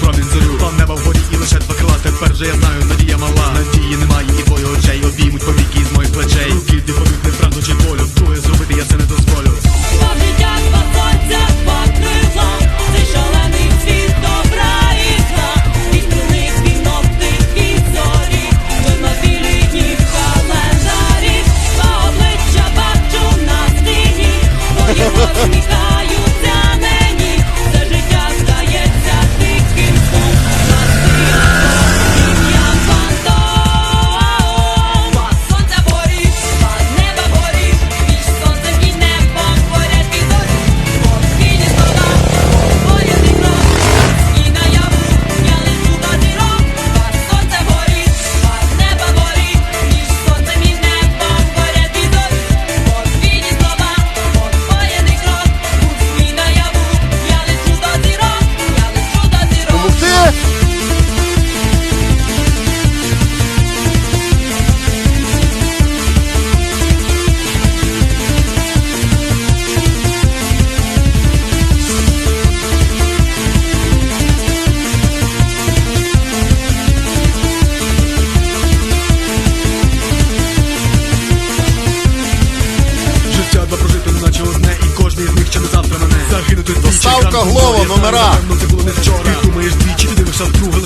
промінь зорю. План неба вгорі і лише два крила. Тепер же я знаю Доставка глова номера. Ти думаєш двічі, ти дивишся вдруге.